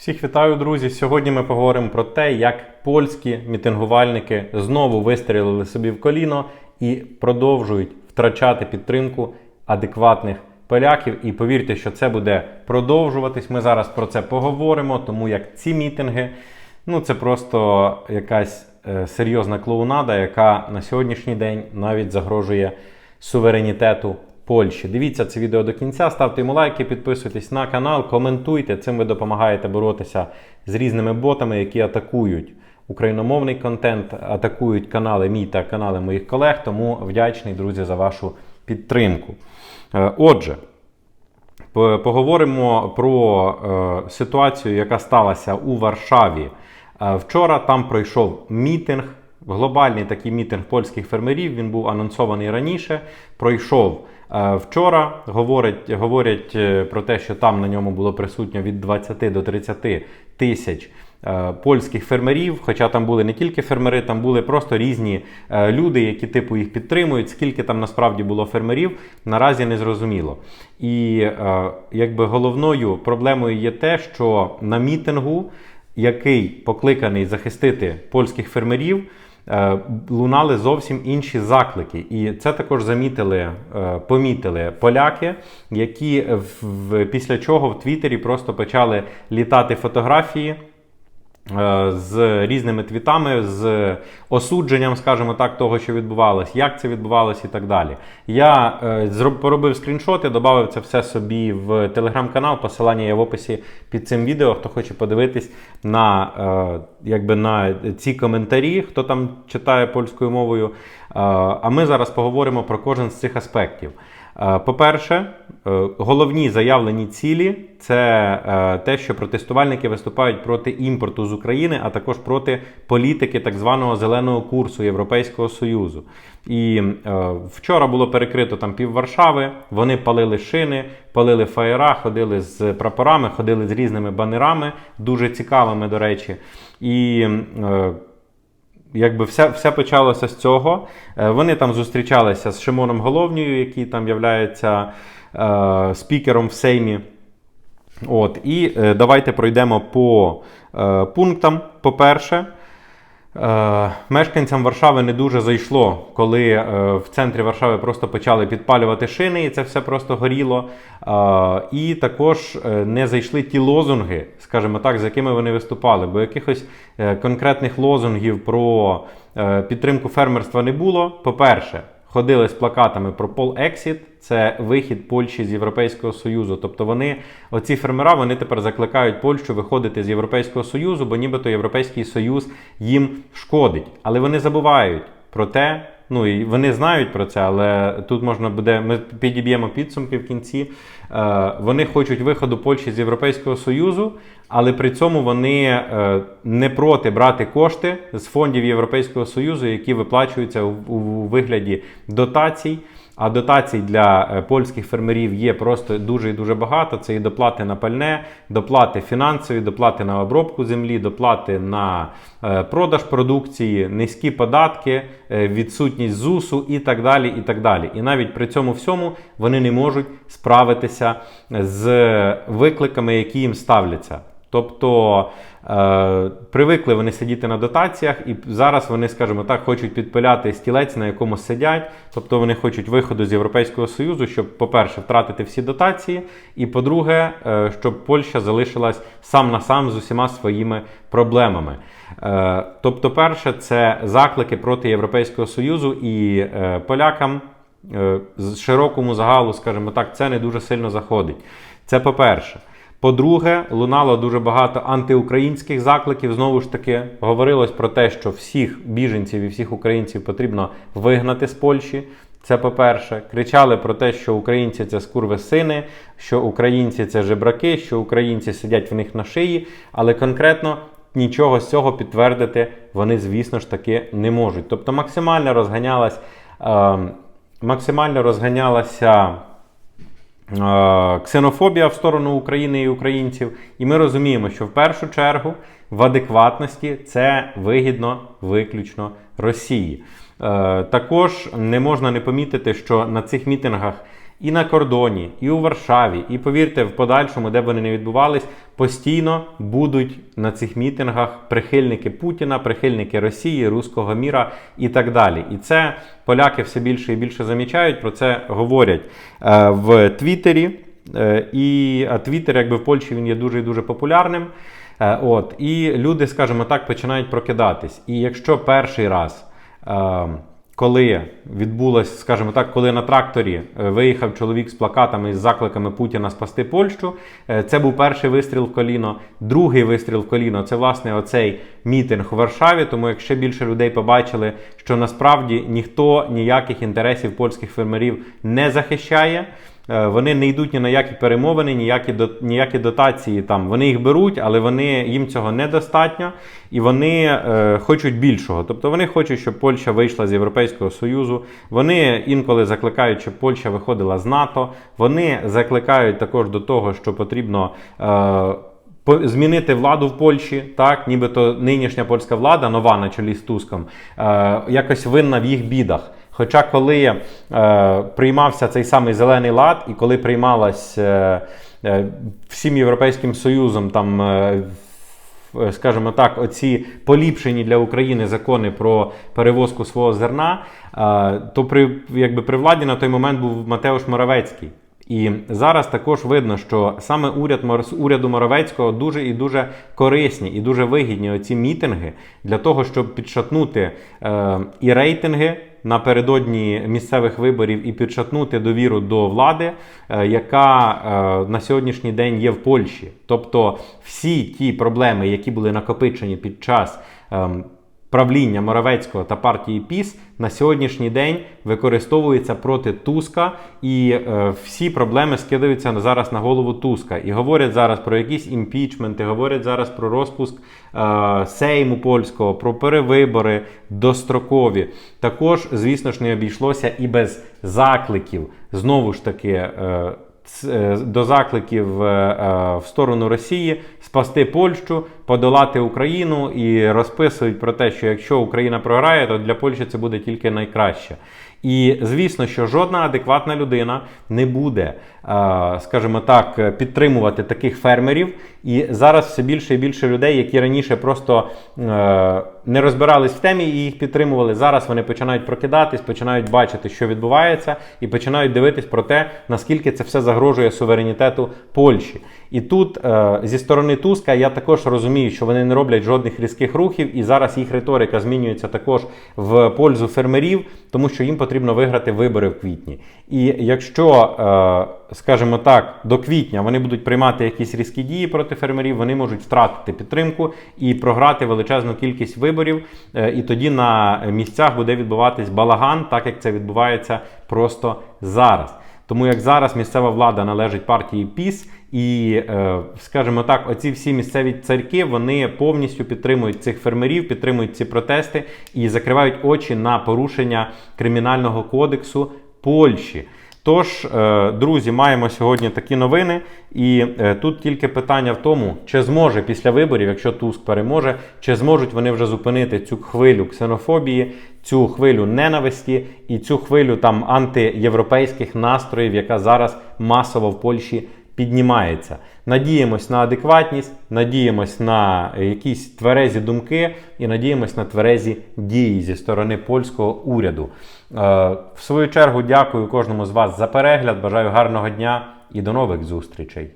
Всіх вітаю, друзі! Сьогодні ми поговоримо про те, як польські мітингувальники знову вистрілили собі в коліно і продовжують втрачати підтримку адекватних поляків. І повірте, що це буде продовжуватись. Ми зараз про це поговоримо, тому як ці мітинги ну це просто якась е, серйозна клоунада, яка на сьогоднішній день навіть загрожує суверенітету Польщі. Дивіться це відео до кінця, ставте йому лайки, підписуйтесь на канал, коментуйте. Цим ви допомагаєте боротися з різними ботами, які атакують україномовний контент, атакують канали мій та канали моїх колег. Тому вдячний, друзі, за вашу підтримку. Е, Отже. Поговоримо про е, ситуацію, яка сталася у Варшаві. Е, вчора там пройшов мітинг, глобальний такий мітинг польських фермерів. Він був анонсований раніше. Пройшов е, вчора. Говорять, говорять е, про те, що там на ньому було присутньо від 20 до 30 тисяч. е, Польських фермерів, хоча там були не тільки фермери, там були просто різні люди, які типу їх підтримують. Скільки там насправді було фермерів, наразі не зрозуміло. І якби головною проблемою є те, що на мітингу, який покликаний захистити польських фермерів, лунали зовсім інші заклики. І це також замітили, е, помітили поляки, які в- після чого в Твіттері просто почали літати фотографії. Е, з різними твітами, з осудженням, скажімо так, того, що відбувалось, як це відбувалось і так далі. Я е, поробив скріншоти, додав це все собі в телеграм-канал. Посилання є в описі під цим відео. Хто хоче подивитись на, е, якби на ці коментарі, хто там читає польською мовою. Е, а ми зараз поговоримо про кожен з цих аспектів. Е, По-перше, е, головні заявлені цілі це е, те, що протестувальники виступають проти імпорту з України, а також проти політики так званого зеленого курсу Європейського Союзу. І вчора було перекрито там пів Варшави. Вони палили шини, палили фаєра, ходили з прапорами, ходили з різними банерами, дуже цікавими, до речі. І Якби все, все почалося з цього. Е, Вони там зустрічалися з Шимоном Головнію, який там являється е, спікером в Сеймі. От, і е, давайте пройдемо по е, пунктам. По-перше, мешканцям Варшави не дуже зайшло, коли е, в центрі Варшави просто почали підпалювати шини, і це все просто горіло. Е, і також е, не зайшли ті лозунги, скажімо так, з якими вони виступали. Бо якихось е, конкретних лозунгів про е, підтримку фермерства не було. По-перше, ходили з плакатами про Пол-Ексіт, це вихід Польщі з Європейського Союзу. Тобто вони, оці фермера, вони тепер закликають Польщу виходити з Європейського Союзу, бо нібито Європейський Союз їм шкодить. Але вони забувають про те. Ну і вони знають про це, але тут можна буде. Ми підіб'ємо підсумки в кінці. Е, вони хочуть виходу Польщі з Європейського Союзу, але при цьому вони е, не проти брати кошти з фондів Європейського Союзу, які виплачуються у, вигляді дотацій. А дотацій для е, польських фермерів є просто дуже і дуже багато. Це і доплати на пальне, доплати фінансові, доплати на обробку землі, доплати на е, продаж продукції, низькі податки, відсутність ЗУСу і так далі. І так далі. І навіть при цьому всьому вони не можуть справитися з викликами, які їм ставляться. Тобто е, привикли вони сидіти на дотаціях, і зараз вони, скажімо так, хочуть підпиляти стілець, на якому сидять. Тобто вони хочуть виходу з Європейського Союзу, щоб, по-перше, втратити всі дотації, і по-друге, е, щоб Польща залишилась сам на сам з усіма своїми проблемами. Е, тобто, перше, це заклики проти Європейського Союзу і е, полякам. е, З широкому загалу, скажімо так, це не дуже сильно заходить. Це по-перше. По-друге, лунало дуже багато антиукраїнських закликів. Знову ж таки, говорилось про те, що всіх біженців і всіх українців потрібно вигнати з Польщі. Це по-перше, кричали про те, що українці це скурви сини, що українці це жебраки, що українці сидять в них на шиї, але конкретно нічого з цього підтвердити вони, звісно ж таки, не можуть. Тобто максимально розганялась, е, максимально розганялася. Ксенофобія в сторону України і українців. І ми розуміємо, що в першу чергу в адекватності це вигідно виключно Росії. Е, Також не можна не помітити, що на цих мітингах і на кордоні, і у Варшаві, і повірте, в подальшому, де б вони не відбувались, постійно будуть на цих мітингах прихильники Путіна, прихильники Росії, руського міра і так далі. І це поляки все більше і більше замічають. Про це говорять е, в Твіттері. Е, І а Твіттер, якби в Польщі він є дуже і дуже популярним. Е, От, і люди, скажімо так, починають прокидатись. І якщо перший раз, е, коли відбулось, скажімо так, коли на тракторі е, виїхав чоловік з плакатами з закликами Путіна спасти Польщу, е, це був перший вистріл в коліно. Другий вистріл в коліно це власне оцей мітинг у Варшаві. Тому якщо більше людей побачили, що насправді ніхто ніяких інтересів польських фермерів не захищає. Е, Вони не йдуть ні на які перемовини, ніякі ніякі дотації там. Вони їх беруть, але вони їм цього недостатньо, і вони е, хочуть більшого. Тобто вони хочуть, щоб Польща вийшла з Європейського Союзу. Вони інколи закликають, щоб Польща виходила з НАТО. Вони закликають також до того, що потрібно. Е, Змінити владу в Польщі, так, нібито нинішня польська влада, нова на чолі з Туском, е, якось винна в їх бідах. Хоча коли е, приймався цей самий зелений лад, і коли приймалась е, е, всім Європейським Союзом там. Е, е, Скажімо так, оці поліпшені для України закони про перевозку свого зерна, е, то при, якби при владі на той момент був Матеуш Моравецький. І зараз також видно, що саме уряд уряду Моровецького дуже і дуже корисні і дуже вигідні оці мітинги для того, щоб підшатнути е, і рейтинги напередодні місцевих виборів і підшатнути довіру до влади, е, яка е, на сьогоднішній день є в Польщі. Тобто всі ті проблеми, які були накопичені під час. Правління Моравецького та партії ПІС на сьогоднішній день використовується проти Туска, і е, всі проблеми скидаються зараз на голову Туска. І говорять зараз про якісь імпічменти, говорять зараз про розпуск е, Сейму польського, про перевибори дострокові. Також, звісно ж, не обійшлося і без закликів. Знову ж таки. Е, до закликів е, е, в сторону Росії спасти Польщу, подолати Україну і розписують про те, що якщо Україна програє, то для Польщі це буде тільки найкраще. І звісно, що жодна адекватна людина не буде, е, скажімо так, підтримувати таких фермерів. І зараз все більше і більше людей, які раніше просто е, не розбирались в темі і їх підтримували. Зараз вони починають прокидатись, починають бачити, що відбувається, і починають дивитись про те, наскільки це все загрожує суверенітету Польщі. І тут е, зі сторони Туска я також розумію, що вони не роблять жодних різких рухів, і зараз їх риторика змінюється також в пользу фермерів, тому що їм потрібно виграти вибори в квітні. І якщо, е, скажімо так, до квітня вони будуть приймати якісь різкі дії проти фермерів, вони можуть втратити підтримку і програти величезну кількість виборів. Е, і тоді на місцях буде відбуватись балаган, так як це відбувається просто зараз. Тому як зараз місцева влада належить партії ПІС, і, е, скажімо так, оці всі місцеві царьки вони повністю підтримують цих фермерів, підтримують ці протести і закривають очі на порушення кримінального кодексу Польщі. Тож, е, друзі, маємо сьогодні такі новини, і е, тут тільки питання в тому, чи зможе після виборів, якщо Туск переможе, чи зможуть вони вже зупинити цю хвилю ксенофобії, цю хвилю ненависті і цю хвилю там антиєвропейських настроїв, яка зараз масово в Польщі піднімається. Надіємось на адекватність, надіємось на якісь тверезі думки і надіємось на тверезі дії зі сторони польського уряду. Е, В свою чергу дякую кожному з вас за перегляд. Бажаю гарного дня і до нових зустрічей.